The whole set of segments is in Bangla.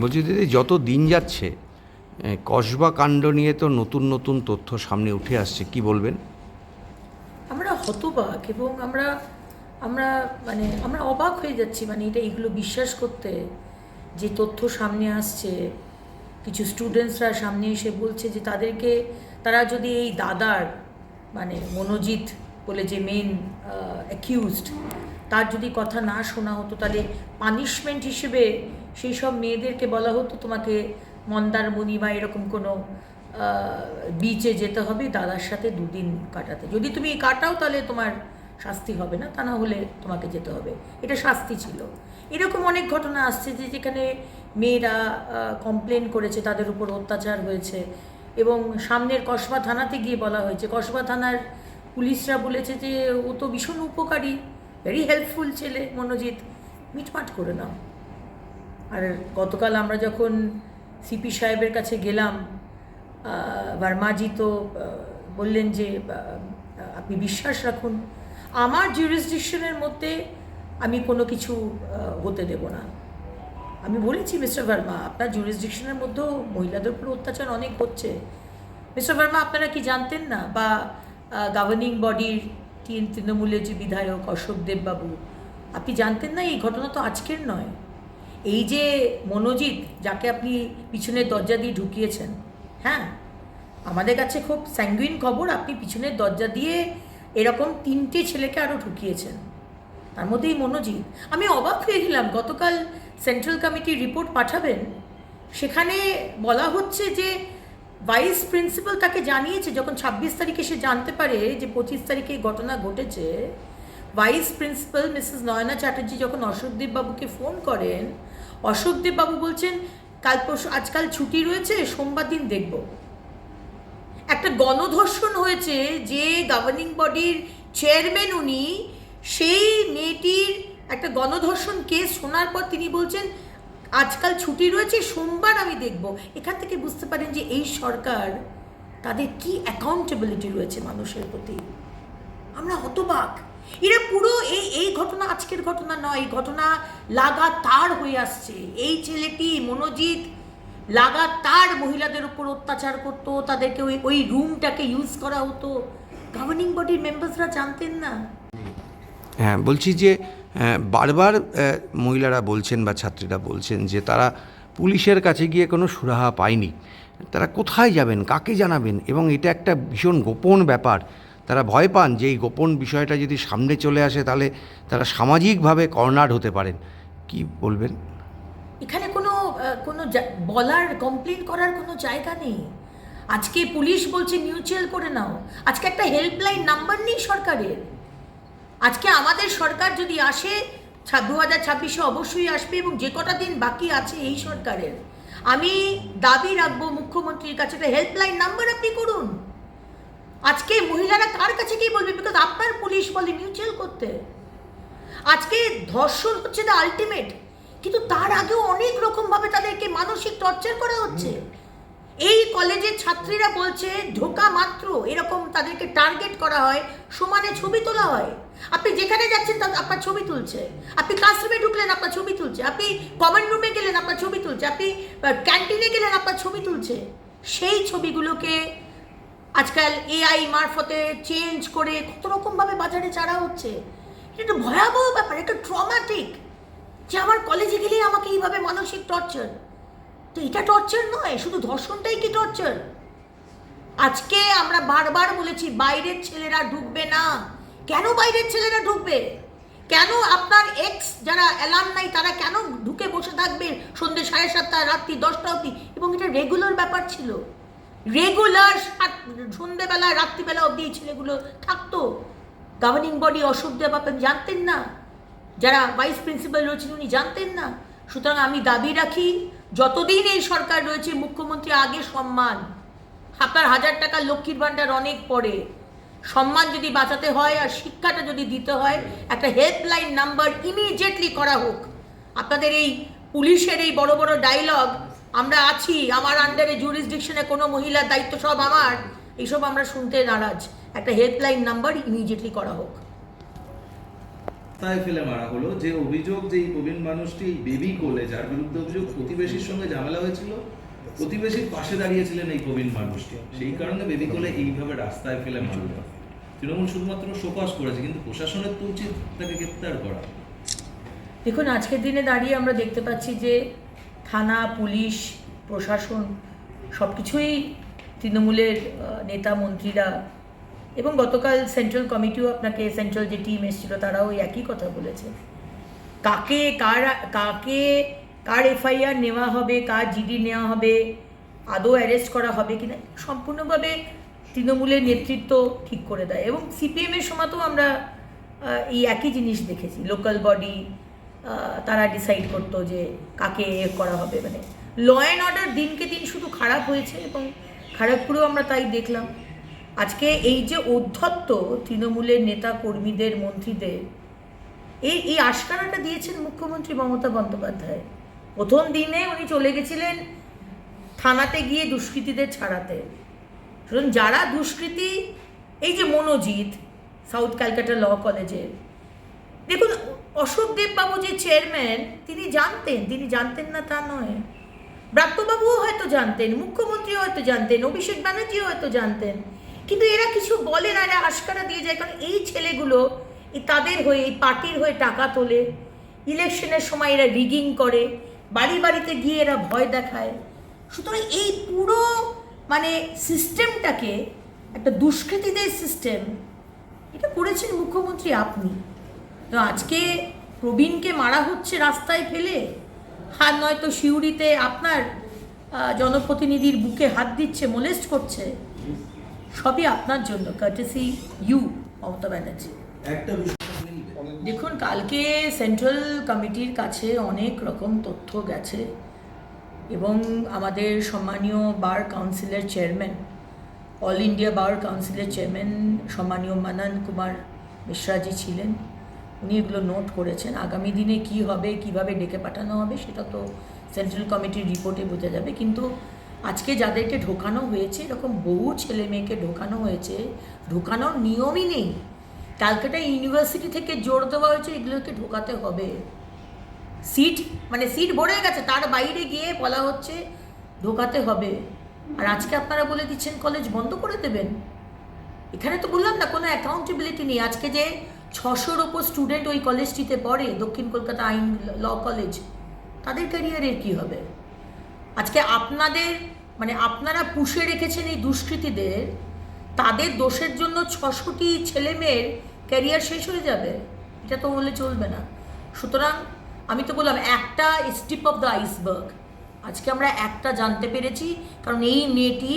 বলছি, দিদি, যত দিন যাচ্ছে কসবা কাণ্ড নিয়ে তো নতুন নতুন তথ্য সামনে উঠে আসছে, কি বলবেন? আমরা হতবাক এবং আমরা আমরা মানে আমরা অবাক হয়ে যাচ্ছি মানে এটা এগুলো বিশ্বাস করতে, যে তথ্য সামনে আসছে। কিছু স্টুডেন্টসরা সামনে এসে বলছে যে তাদেরকে, তারা যদি এই দাদার মানে মনোজিৎ বলে যে মেন অ্যাকিউজড তার যদি কথা না শোনা হতো, তাহলে পানিশমেন্ট হিসেবে সেই সব মেয়েদেরকে বলা হতো, তোমাকে মন্দারমণি বা এরকম কোনো বিচে যেতে হবে, দাদার সাথে দুদিন কাটাতে। যদি তুমি কাটাও তাহলে তোমার শাস্তি হবে না, তা না হলে তোমাকে যেতে হবে। এটা শাস্তি ছিল। এরকম অনেক ঘটনা আসছে যে যেখানে মেয়েরা কমপ্লেন করেছে, তাদের উপর অত্যাচার হয়েছে এবং সামনের কসবা থানাতে গিয়ে বলা হয়েছে। কসবা থানার পুলিশরা বলেছে যে, ও তো ভীষণ উপকারী ভেরি হেল্পফুল ছেলে, মনোজিৎ, মিটমাট করে নাও। আর গতকাল আমরা যখন সিপি সাহেবের কাছে গেলাম ভার্মাজি তো বললেন যে আপনি বিশ্বাস রাখুন, আমার জিউরিসডিকশনের মধ্যে আমি কোনো কিছু হতে দেব না। আমি বলেছি, মিস্টার ভার্মা, আপনার জুরিসডিকশনের মধ্যেও মহিলাদের উপর অত্যাচার অনেক হচ্ছে। মিস্টার ভার্মা, আপনারা কি জানতেন না? বা গভর্নিং বডির তিন তৃণমূলের যে বিধায়ক অশোক দেববাবু, আপনি জানতেন না এই ঘটনা তো আজকের নয়? এই যে মনোজিৎ, যাকে আপনি পিছনের দরজা দিয়ে ঢুকিয়েছেন হ্যাঁ? আমাদের কাছে খুব স্যাঙ্গুইন খবর, আপনি পিছনের দরজা দিয়ে এরকম তিনটে ছেলেকে আরও ঢুকিয়েছেন। তার মধ্যেই মনোজিৎ। আমি অবাক হয়ে গেলাম, গতকাল সেন্ট্রাল কমিটির রিপোর্ট পাঠাবেন, সেখানে বলা হচ্ছে যে ভাইস প্রিন্সিপাল তাকে জানিয়েছে, যখন ছাব্বিশ তারিখে সে জানতে পারে যে পঁচিশ তারিখে ঘটনা ঘটেছে vice principal Mrs Nayana Chatterjee যখন অশোকদেব বাবুকে ফোন করেন অশোকদেব বাবু বলছেন, কাল পরশু, আজকাল ছুটি রয়েছে, সোমবার দিন দেখব। একটা গণধর্ষণ হয়েছে যে গভর্নিং বডির চেয়ারম্যান উনি, সেই মেয়েটির একটা গণধর্ষণ কেস শোনার পর তিনি বলছেন, আজকাল ছুটি রয়েছে, সোমবার আমি দেখব। এখান থেকে বুঝতে পারেন যে এই সরকার তাদের কি অ্যাকাউন্টেবিলিটি রয়েছে মানুষের প্রতি। আমরা হতবাক। এরা পুরো এই এই ঘটনা আজকের ঘটনা নয়, এই ঘটনা লাগাতার হয়ে আসছে। এই ছেলেটি মনোজিৎ লাগাতার মহিলাদের উপর অত্যাচার করতো, তাদেরকে ওই ওই রুমটাকে ইউজ করা হতো। গভর্নিং বডির মেম্বার্সরা জানতেন না? হ্যাঁ বলছি যে বারবার মহিলারা বলছেন বা ছাত্রীরা বলছেন যে, তারা পুলিশের কাছে গিয়ে কোনো সুরাহা পায়নি। তারা কোথায় যাবেন, কাকে জানাবেন? এবং এটা একটা ভীষণ গোপন ব্যাপার। তারা ভয় পান যে এই গোপন বিষয়টা যদি সামনে চলে আসে তাহলে তারা সামাজিকভাবে কর্নার হতে পারেন। কি বলবেন? এখানে কোনো কোনো বলার কমপ্লেন করার কোনো জায়গা নেই। আজকে পুলিশ বলছে মিউচুয়াল করে নাও। আজকে একটা হেল্পলাইন নাম্বার নেই সরকারের। আজকে আমাদের সরকার যদি আসে দু হাজার ছাব্বিশে অবশ্যই আসবে এবং যে কটা দিন বাকি আছে এই সরকারের। আমি দাবি রাখব মুখ্যমন্ত্রীর কাছে, একটা হেল্পলাইন নাম্বার আপনি করুন। আজকে মহিলারা কার কাছে গিয়ে বলবে? বিকজ আপনার পুলিশ বলে মিউচুয়াল করতে। আজকে ধর্ষণ হচ্ছে দ্য আলটিমেট কিন্তু তার আগেও অনেক রকমভাবে তাদেরকে মানসিক টর্চার করা হচ্ছে। এই কলেজের ছাত্রীরা বলছে ঢোকা মাত্র। এরকম তাদেরকে টার্গেট করা হয় সমানে ছবি তোলা হয়। আপনি যেখানে যাচ্ছেন তা আপনার ছবি তুলছে। আপনি ক্লাসরুমে ঢুকলেন আপনার ছবি তুলছে। আপনি কমন রুমে গেলেন আপনার ছবি তুলছে। আপনি ক্যান্টিনে গেলেন আপনার ছবি তুলছে। সেই ছবিগুলোকে আজকাল এআই মারফতে চেঞ্জ করে কত রকমভাবে বাজারে ছাড়া হচ্ছে। এটা একটা ভয়াবহ ব্যাপার একটা ট্রমাটিক যে আমার কলেজে গেলেই আমাকে এইভাবে মানসিক টর্চার তো এটা টর্চার নয়, শুধু ধর্ষণটাই কি টর্চার আজকে আমরা বারবার বলেছি, বাইরের ছেলেরা ঢুকবে না। কেন বাইরের ছেলেরা ঢুকবে? কেন আপনার এক্স যারা অ্যালার্ম নাই, তারা কেন ঢুকে বসে থাকবে সন্ধ্যে সাড়ে সাতটা, রাত্রি দশটা অবধি? এবং এটা রেগুলার ব্যাপার ছিল। রেগুলার সন্ধ্যেবেলা রাত্রিবেলা অবধি এই ছেলেগুলো থাকতো। গভর্নিং বডি অশোক দেব আপনি জানতেন না। যারা ভাইস প্রিন্সিপাল রয়েছেন উনি জানতেন না। সুতরাং আমি দাবি রাখি, যতদিন এই সরকার রয়েছে, মুখ্যমন্ত্রী আগে সম্মান। আপনার হাজার টাকা লক্ষ্মীর ভাণ্ডার অনেক পরে সম্মান যদি বাঁচাতে হয় আর শিক্ষাটা যদি দিতে হয়, একটা হেল্পলাইন নাম্বার ইমিডিয়েটলি করা হোক। আপনাদের এই পুলিশের এই বড় বড় ডায়লগ আমরা আছি আমার আন্ডারে জুরিসডিকশনে কোনো মহিলার দায়িত্ব সব আমার। এইসব আমরা শুনতে নারাজ। একটা হেল্পলাইন নাম্বার ইমিডিয়েটলি করা হোক। রাস্তায় ফেলে মারা হলো যে অভিযোগ যে এই প্রবীণ মানুষটি বেবি কোলে যার বিরুদ্ধে অভিযোগ প্রতিবেশীর সঙ্গে ঝামেলা হয়েছিল প্রতিবেশীর পাশে দাঁড়িয়েছিলেন এই প্রবীণ মানুষটি। সেই কারণে বেবি কোলে এইভাবে রাস্তায় ফেলে মারল তৃণমূল শুধুমাত্র শোকজ করেছে কিন্তু প্রশাসনের তো উচিত তাকে গ্রেপ্তার করা। দেখুন আজকের দিনে দাঁড়িয়ে আমরা দেখতে পাচ্ছি যে থানা, পুলিশ, প্রশাসন সব কিছুই তৃণমূলের নেতা, মন্ত্রীরা এবং গতকাল সেন্ট্রাল কমিটিও আপনাকে, সেন্ট্রাল যে টিম এসেছিল তারাও ওই একই কথা বলেছে। কাকে, কার কাকে, কার এফআইআর নেওয়া হবে, কার জিডি নেওয়া হবে, আদৌ অ্যারেস্ট করা হবে কিনা, সম্পূর্ণভাবে তৃণমূলের নেতৃত্ব ঠিক করে দেয়। এবং সিপিএমের সময়তেও আমরা এই একই জিনিস দেখেছি, লোকাল বডি তারা ডিসাইড করতো যে কাকে এ করা হবে। মানে ল অ্যান্ড অর্ডার দিনকে দিন শুধু খারাপ হয়েছে এবং খড়গপুরেও আমরা তাই দেখলাম। আজকে এই যে অধ্যত্ত তৃণমূলের নেতা কর্মীদের, মন্ত্রীদের, এই এই আশকারাটা দিয়েছেন মুখ্যমন্ত্রী মমতা বন্দ্যোপাধ্যায়। প্রথম দিনে উনি চলে গেছিলেন থানাতে গিয়ে দুষ্কৃতীদের ছাড়াতে। সুতরাং যারা দুষ্কৃতী, এই যে মনোজিৎ, সাউথ ক্যালকাটা ল কলেজের, দেখুন অশোক দেববাবু যে চেয়ারম্যান তিনি জানতেন তিনি জানতেন না তা নয়। ব্রাত্যবাবুও হয়তো জানতেন, মুখ্যমন্ত্রীও হয়তো জানতেন, অভিষেক ব্যানার্জিও হয়তো জানতেন। কিন্তু এরা কিছু বলে না, এরা আশকারা দিয়ে যায়, কারণ এই ছেলেগুলো তাদের হয়ে, এই পার্টির হয়ে টাকা তোলে। ইলেকশনের সময় এরা রিগিং করে, বাড়ি বাড়িতে গিয়ে এরা ভয় দেখায়। সুতরাং এই পুরো মানে সিস্টেমটাকে একটা দুষ্কৃতীদের সিস্টেম এটা করেছেন মুখ্যমন্ত্রী আপনি। তো আজকে প্রবীণকে মারা হচ্ছে রাস্তায় ফেলে। হাত নয়তো শিউরিতে আপনার জনপ্রতিনিধির বুকে হাত দিচ্ছে মোলেস্ট করছে। সবই আপনার জন্য কার্টেসি ইউ মমতা ব্যানার্জি। দেখুন কালকে সেন্ট্রাল কমিটির কাছে অনেক রকম তথ্য গেছে এবং আমাদের সম্মানীয় বার কাউন্সিলের চেয়ারম্যান অল ইন্ডিয়া বার কাউন্সিলের চেয়ারম্যান সম্মানীয় মানান কুমার মিশ্রাজি ছিলেন। উনি এগুলো নোট করেছেন। আগামী দিনে কি হবে, কীভাবে ডেকে পাঠানো হবে, সেটা তো সেন্ট্রাল কমিটির রিপোর্টে বোঝা যাবে। কিন্তু আজকে যাদেরকে ঢোকানো হয়েছে, এরকম বহু ছেলে মেয়েকে ঢোকানো হয়েছে, ঢোকানোর নিয়মই নেই। ক্যালকাটা ইউনিভার্সিটি থেকে জোর দেওয়া হয়েছে, এগুলোকে ঢোকাতে হবে। সিট মানে সিট ভরে গেছে, তার বাইরে গিয়ে বলা হচ্ছে ঢোকাতে হবে। আর আজকে আপনারা বলে দিচ্ছেন, কলেজ বন্ধ করে দেবেন। এখানে তো বললাম না, কোনো অ্যাকাউন্টেবিলিটি নেই। আজকে যে ছশোর ওপর স্টুডেন্ট ওই কলেজটিতে পড়ে, দক্ষিণ কলকাতা আইন ল কলেজ তাদের ক্যারিয়ারের কী হবে? আজকে আপনাদের মানে আপনারা পুষে রেখেছেন এই দুষ্কৃতীদের, তাদের দোষের জন্য ছশোটি ছেলে মেয়ের ক্যারিয়ার শেষ হয়ে যাবে? এটা তো বললে চলবে না। সুতরাং আমি তো বললাম, একটা স্টিপ অফ দ্য আইসবার্গ আজকে আমরা একটা জানতে পেরেছি, কারণ এই মেয়েটি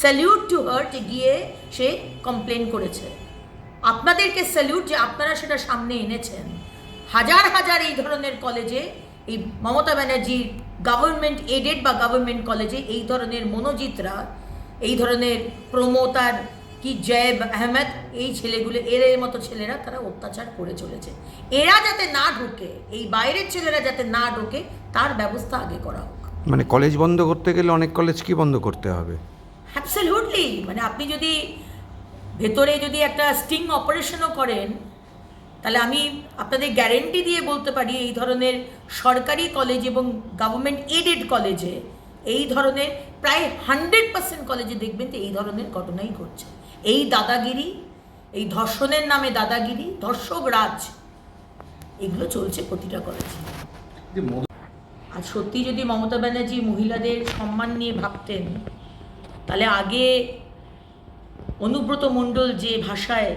স্যালিউট টু হার্ট গিয়ে সে কমপ্লেন করেছে। আপনাদেরকে স্যালিউট যে আপনারা সেটা সামনে এনেছেন। হাজার হাজার এই ধরনের কলেজে এই মমতা ব্যানার্জির গভর্নমেন্ট এডেড বা গভর্নমেন্ট কলেজে এই ধরনের মনোজিতরা এই ধরনের প্রমোতার কি জয়েব আহমেদ এই ছেলেগুলো এর মতো ছেলেরা তারা অত্যাচার করে চলেছে। এরা যাতে না ঢোকে এই বাইরের ছেলেরা যাতে না ঢোকে তার ব্যবস্থা আগে করা হোক। মানে কলেজ বন্ধ করতে গেলে অনেক কলেজ কি বন্ধ করতে হবে? অ্যাবসলিউটলি মানে আপনি যদি ভেতরে যদি একটা স্টিং অপারেশনও করেন তাহলে আমি আপনাদের গ্যারেন্টি দিয়ে বলতে পারি এই ধরনের সরকারি কলেজ এবং গভর্নমেন্ট এডেড কলেজে এই ধরনের প্রায় হান্ড্রেড পার্সেন্ট কলেজে দেখবেন তো এই ধরনের ঘটনাই ঘটছে। এই দাদাগিরি এই ধর্ষণের নামে দাদাগিরি ধর্ষক রাজ এগুলো চলছে প্রতিটা কলেজে যে আর সত্যি যদি মমতা ব্যানার্জি মহিলাদের সম্মান নিয়ে ভাবতেন তাহলে আগে অনুব্রত মণ্ডল যে ভাষায়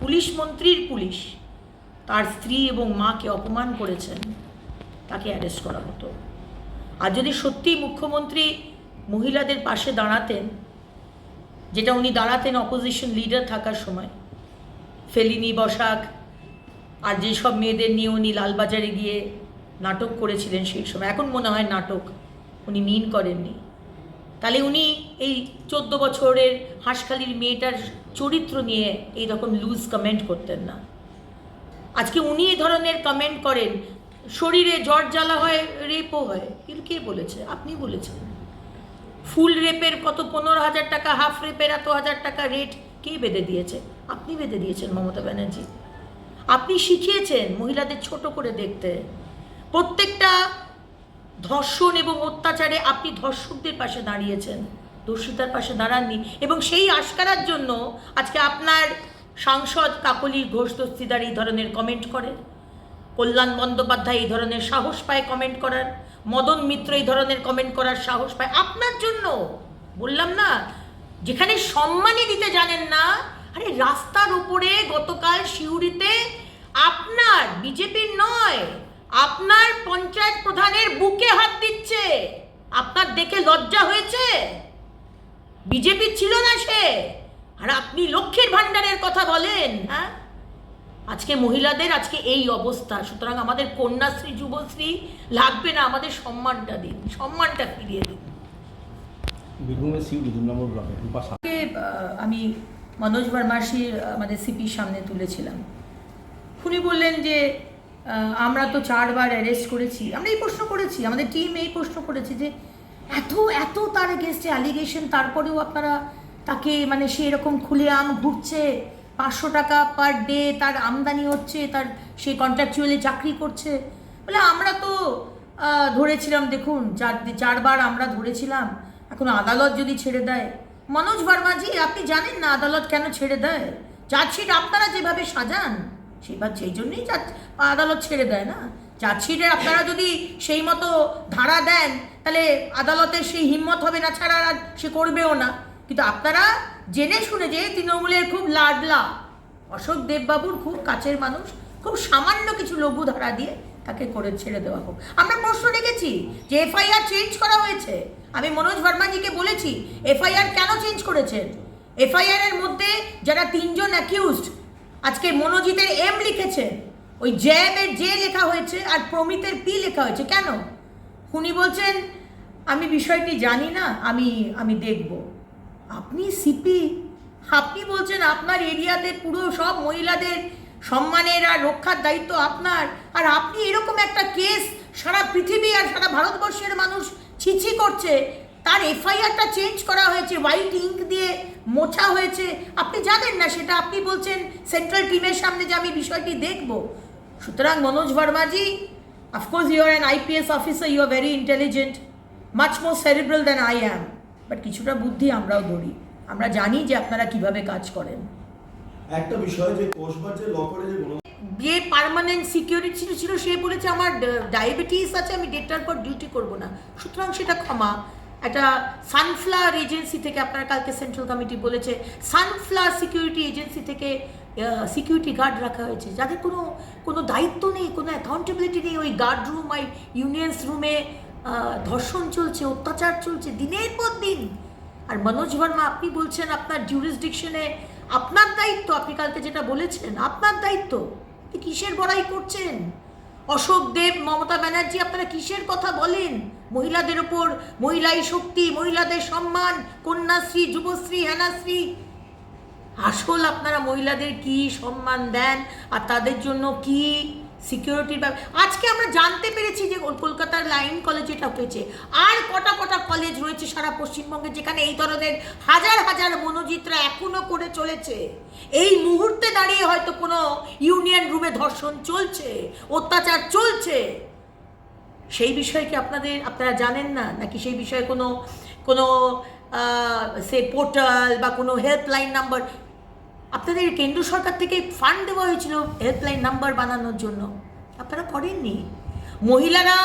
পুলিশ মন্ত্রীর পুলিশ তার স্ত্রী এবং মাকে অপমান করেছেন, তাকে অ্যারেস্ট করা হতো। আর যদি সত্যি মুখ্যমন্ত্রী মহিলাদের পাশে দাঁড়াতেন, যেটা উনি দাঁড়াতেন অপোজিশন লিডার থাকার সময়, ফেলিনি বসাক, আর যেসব মেয়েদের নিয়ে উনি লালবাজারে গিয়ে নাটক করেছিলেন সেই সময়, এখন মনে হয় নাটক উনি মিন করেননি। তাহলে উনি এই চোদ্দ বছরের হাঁসখালির মেয়েটার চরিত্র নিয়ে এই রকম লুজ কমেন্ট করতেন না। আজকে উনি এই ধরনের কমেন্ট করেন, শরীরে জ্বর জ্বালা হয় রেপও হয় কিন্তু কে বলেছে? আপনি বলেছেন। ফুল রেপের কত পনেরো হাজার টাকা হাফ রেপের এত হাজার টাকা রেট কে বেঁধে দিয়েছে? আপনি বেঁধে দিয়েছেন মমতা ব্যানার্জি। আপনি শিখিয়েছেন মহিলাদের ছোট করে দেখতে। প্রত্যেকটা ধর্ষণ এবং অত্যাচারে আপনি ধর্ষকদের পাশে দাঁড়িয়েছেন দর্শিতার পাশে দাঁড়াননি এবং সেই আশকারার জন্য আজকে আপনার সাংসদ কাকলি ঘোষ দস্তিদার এই ধরনের কমেন্ট করেন, কল্যাণ বন্দ্যোপাধ্যায় এই ধরনের সাহস পায় কমেন্ট করার, মদন মিত্র এই ধরনের কমেন্ট করার সাহস পায়। আপনার জন্য, বললাম না, যেখানে সম্মানই দিতে জানেন না, আরে রাস্তার উপরে গতকাল সিউড়িতে আপনার, বিজেপির নয় আপনার পঞ্চায়েত প্রধানের বুকে হাত দিচ্ছে। আপনার দেখে লজ্জা হয়েছে। বিজেপি ছিল না সে। আর আপনি লক্ষ্মীর ভাণ্ডারের কথা বলেন হ্যাঁ? আজকে মহিলাদের আজকে এই অবস্থা। সুতরাং আমাদের কন্যাশ্রী যুবশ্রী লাগবে না। আমাদের সম্মানটা দিন সম্মানটা ফিরিয়ে দিন। আমি মনোজ ভার্মাসির আমাদের সিপির সামনে তুলেছিলাম। উনি বললেন যে আমরা তো চারবার অ্যারেস্ট করেছি। আমরা এই প্রশ্ন করেছি, আমাদের টিম এই প্রশ্ন করেছে যে এত এত তার এগেনস্টে অ্যালিগেশন তারপরেও আপনারা তাকে মানে সে এরকম খুলে আম ঘুরছে, পাঁচশো টাকা পার ডে তার আমদানি হচ্ছে, তার সে কন্ট্রাকচুয়ালি চাকরি করছে। বলে আমরা তো ধরেছিলাম, দেখুন চার চারবার আমরা ধরেছিলাম, এখন আদালত যদি ছেড়ে দেয়, মনোজ ভার্মাজি, আপনি জানেন না আদালত কেন ছেড়ে দেয়? চার্জশিট আপনারা যেভাবে সাজান সেবার সেই জন্যই আদালত ছেড়ে দেয় না। চার্জশিটে আপনারা যদি সেই মতো ধারা দেন, তাহলে আদালতের সেই হিম্মত হবে না, ছাড়া আর সে করবেও না। কিন্তু আপনারা জেনে শুনে যে তৃণমূলের খুব লাডলা। অশোক দেববাবুর খুব কাছের মানুষ, খুব সামান্য কিছু লঘু ধারা দিয়ে তাকে করে ছেড়ে দেওয়া হোক। আমরা প্রশ্ন রেখেছি যে এফআইআর চেঞ্জ করা হয়েছে। আমি মনোজ ভার্মাজিকে বলেছি, এফআইআর কেন চেঞ্জ করেছেন? এফআইআর এর মধ্যে যারা তিনজন অ্যাকিউজড আজকে মনোজিতের এম লিখেছেন ওই জ্যাবের জে লেখা হয়েছে আর প্রমিতের পি লেখা হয়েছে। কেন? উনি বলছেন, আমি বিষয়টি জানি না, আমি আমি দেখব। আপনি সিপি আপনি বলছেন, আপনার এরিয়াতে পুরো সব মহিলাদের সম্মানের আর রক্ষার দায়িত্ব আপনার। আর আপনি এরকম একটা কেস সারা পৃথিবী আর সারা ভারতবর্ষের মানুষ ছিছি করছে। তার এফআইআরটা চেঞ্জ করা হয়েছে হোয়াইট ইঙ্ক দিয়ে মোছা হয়েছে। আপনি জানেন না সেটা আপনি বলছেন সেন্ট্রাল টিমের সামনে যে আমি বিষয়টি দেখব। সুতরাং Manoj Varma ji of course you are an IPS officer you are very intelligent much more cerebral than I am but কিছুটা বুদ্ধি আমরাও ধরি। আমরা জানি যে আপনারা কীভাবে কাজ করেন। একটা বিষয় যে কোষবার যে লকারে যে যে পার্মানেন্ট সিকিউরিটি ছিল ছিল সে বলেছে আমার ডায়াবেটিস আছে আমি ডেটটার পর ডিউটি করব না। সুতরাং সেটা ক্ষমা। একটা সানফ্লাওয়ার এজেন্সি থেকে আপনার কালকে সেন্ট্রাল কমিটি বলেছে সানফ্লাওয়ার সিকিউরিটি এজেন্সি থেকে সিকিউরিটি গার্ড রাখা হয়েছে। যাদের কোনো কোনো দায়িত্ব নেই, কোনো অ্যাকাউন্টেবিলিটি নেই, ওই গার্ড রুম ওই ইউনিয়ন্স রুমে ধর্ষণ চলছে, অত্যাচার চলছে, দিনের পর দিন। আর মনোজ ভার্মা, আপনি বলছেন আপনার জুরিসডিকশনে আপনার দায়িত্ব, আপনি কালকে যেটা বলেছেন, আপনার দায়িত্ব। কিসের বড়াই করছেন? অশোক দেব, মমতা ব্যানার্জি, আপনারা কিসের কথা বলেন? মহিলাদের ওপর মহিলাই শক্তি, মহিলাদের সম্মান, কন্যাশ্রী, যুবশ্রী, হেনাশ্রী। আসল আপনারা মহিলাদের কি সম্মান দেন? আর তাদের জন্য কি সিকিউরিটির ব্যাপার আজকে আমরা জানতে পেরেছি যে কলকাতার লাইন কলেজ এটা হয়েছে আর কটা কটা কলেজ রয়েছে সারা পশ্চিমবঙ্গে যেখানে এই ধরনের হাজার হাজার মনোজিতরা এখনও করে চলেছে। এই মুহূর্তে দাঁড়িয়ে হয়তো কোনো ইউনিয়ন রুমে ধর্ষণ চলছে, অত্যাচার চলছে। সেই বিষয়ে কি আপনাদের, আপনারা জানেন না? নাকি সেই বিষয়ে কোনো কোনো সে পোর্টাল বা কোনো হেল্পলাইন নাম্বার আপনাদের কেন্দ্র সরকার থেকে ফান্ড দেওয়া হয়েছিল হেল্পলাইন নাম্বার বানানোর জন্য। আপনারা করেননি। মহিলারা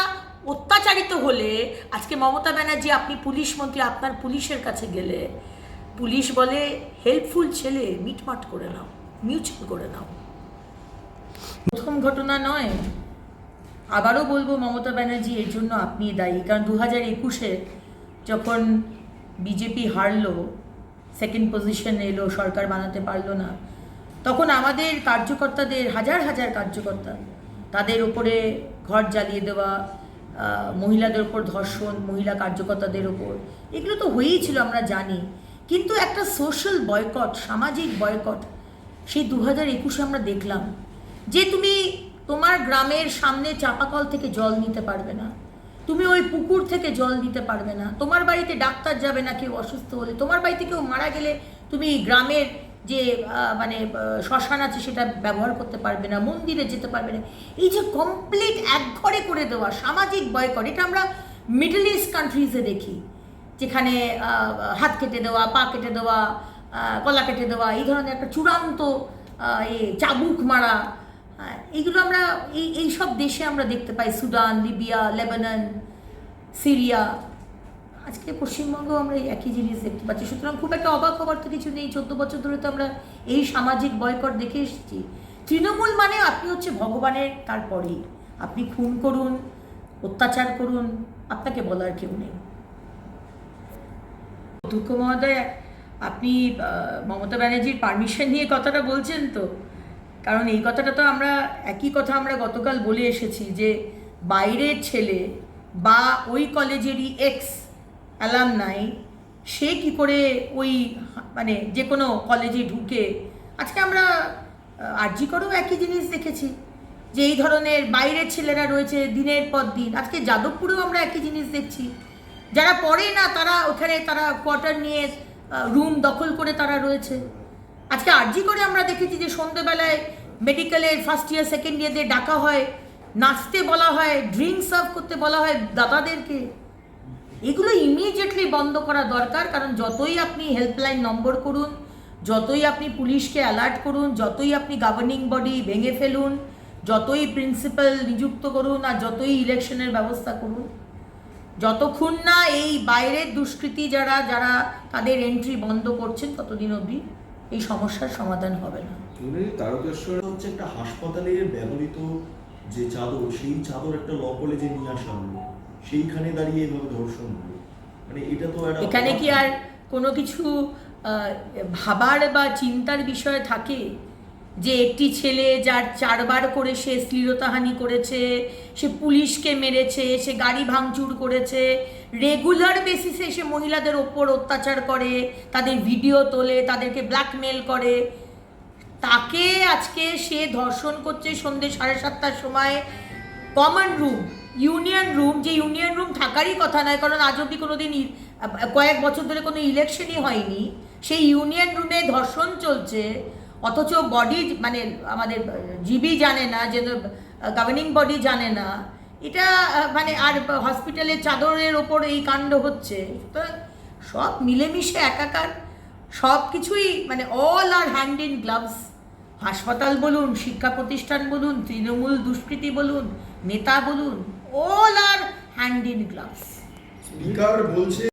অত্যাচারিত হলে আজকে মমতা ব্যানার্জি, আপনি পুলিশ মন্ত্রী, আপনার পুলিশের কাছে গেলে পুলিশ বলে হেল্পফুল ছেলে, মিটমাট করে নাও মিউচুয়াল করে নাও। প্রথম ঘটনা নয়। আবারও বলব মমতা ব্যানার্জি, এর জন্য আপনি দায়ী। কারণ দু হাজার একুশে যখন বিজেপি হারলো সেকেন্ড পজিশন এলো, সরকার বানাতে পারল না। তখন আমাদের কার্যকর্তাদের, হাজার হাজার কার্যকর্তা, তাদের ওপরে ঘর জ্বালিয়ে দেওয়া মহিলাদের ওপর ধর্ষণ, মহিলা কার্যকর্তাদের ওপর এগুলো তো হয়েই ছিল, আমরা জানি। কিন্তু একটা সোশ্যাল বয়কট সামাজিক বয়কট সেই দু হাজার একুশে আমরা দেখলাম যে তুমি তোমার গ্রামের সামনে চাপাকল থেকে জল নিতে পারবে না। তুমি ওই পুকুর থেকে জল দিতে পারবে না। তোমার বাড়িতে ডাক্তার যাবে না কেউ অসুস্থ হলে। তোমার বাড়িতে কেউ মারা গেলে তুমি গ্রামের যে মানে শ্মশান আছে সেটা ব্যবহার করতে পারবে না, মন্দিরে যেতে পারবে না। এই যে কমপ্লিট একঘরে করে দেওয়া সামাজিক বয়কট, এটা আমরা মিডল ইস্ট কান্ট্রিজে দেখি। যেখানে হাত কেটে দেওয়া, পা কেটে দেওয়া গলা কেটে দেওয়া, এই ধরনের একটা চূড়ান্ত এ চাবুক মারা হ্যাঁ, এইগুলো আমরা এই এই সব দেশে আমরা দেখতে পাই। Sudan Libya Lebanon Syria. আজকে পশ্চিমবঙ্গেও আমরা এই একই জিনিস দেখতে পাচ্ছি। সুতরাং খুব একটা অবাক হবার তো কিছু নেই। চোদ্দ বছর ধরে তো আমরা এই সামাজিক বয়কট দেখে এসেছি। তৃণমূল মানে আপনি হচ্ছে ভগবানের তারপরেই। আপনি খুন করুন অত্যাচার করুন আপনাকে বলার কেউ নেই। দুঃখ মহোদয় আপনি মমতা ব্যানার্জির পারমিশন নিয়ে কথাটা বলছেন তো? কারণ এই কথাটা তো আমরা, একই কথা আমরা গতকাল বলে এসেছি যে বাইরের ছেলে বা ওই কলেজেরই এক্স অ্যালাম নাই সে কি করে ওই মানে যে কোনো কলেজে ঢুকে, আজকে আমরা আর্জি করেও একই জিনিস দেখেছি যে এই ধরনের বাইরের ছেলেরা রয়েছে দিনের পর দিন। আজকে যাদবপুরেও আমরা একই জিনিস দেখছি। যারা পড়ে না তারা ওখানে তারা কোয়ার্টার নিয়ে রুম দখল করে তারা রয়েছে। আজকে আর্জি করে আমরা দেখেছি যে সন্ধ্যেবেলায় মেডিকেলের ফার্স্ট ইয়ার সেকেন্ড ইয়ারদের ডাকা হয়, নাচতে বলা হয় ড্রিঙ্ক সার্ভ করতে বলা হয় দাদাদেরকে এগুলো ইমিডিয়েটলি বন্ধ করা দরকার, কারণ যতই আপনি হেল্পলাইন নম্বর করুন, যতই আপনি পুলিশকে অ্যালার্ট করুন, যতই আপনি গভর্নিং বডি ভেঙে ফেলুন, যতই প্রিন্সিপাল নিযুক্ত করুন আর যতই ইলেকশনের ব্যবস্থা করুন, যতক্ষণ না এই বাইরের দুষ্কৃতী যারা যারা তাদের এন্ট্রি বন্ধ করছেন, ততদিন অবধি এই সমস্যার সমাধান হবে না। তারকেশ্বর হচ্ছে একটা হাসপাতালে ব্যবহৃত যে চাদর সেই চাদর একটা ল কলেজে নিয়ে আসা হলো। সেইখানে দাঁড়িয়ে এভাবে ধর্ষণ হলো। মানে এটা তো এখানে কি আর কোনো কিছু আহ, ভাবার বা চিন্তার বিষয় থাকে? যে একটি ছেলে যার চারবার করে সে শ্লীলতাহানি করেছে, সে পুলিশকে মেরেছে, সে গাড়ি ভাঙচুর করেছে রেগুলার বেসিসে সে মহিলাদের ওপর অত্যাচার করে, তাদের ভিডিও তোলে, তাদেরকে ব্ল্যাকমেল করে। তাকে আজকে সে ধর্ষণ করছে সন্ধ্যে সাড়ে সাতটার সময় কমন রুম ইউনিয়ন রুম যে ইউনিয়ন রুম থাকারই কথা নয়, কারণ আজ অব্দি কোনো দিন কয়েক বছর ধরে কোনো ইলেকশনই হয়নি। সেই ইউনিয়ন রুমে ধর্ষণ চলছে। অথচ বডি মানে আমাদের জিবি জানে না যে গভর্নিং বডি জানে না, এটা মানে আর হসপিটালের চাদরের ওপর এই কাণ্ড হচ্ছে। সুতরাং সব মিলেমিশে একাকার, সব কিছুই মানে all are hand in gloves হাসপাতাল বলুন, শিক্ষা প্রতিষ্ঠান বলুন, তৃণমূল দুষ্কৃতি বলুন, নেতা বলুন all are hand in gloves বলছে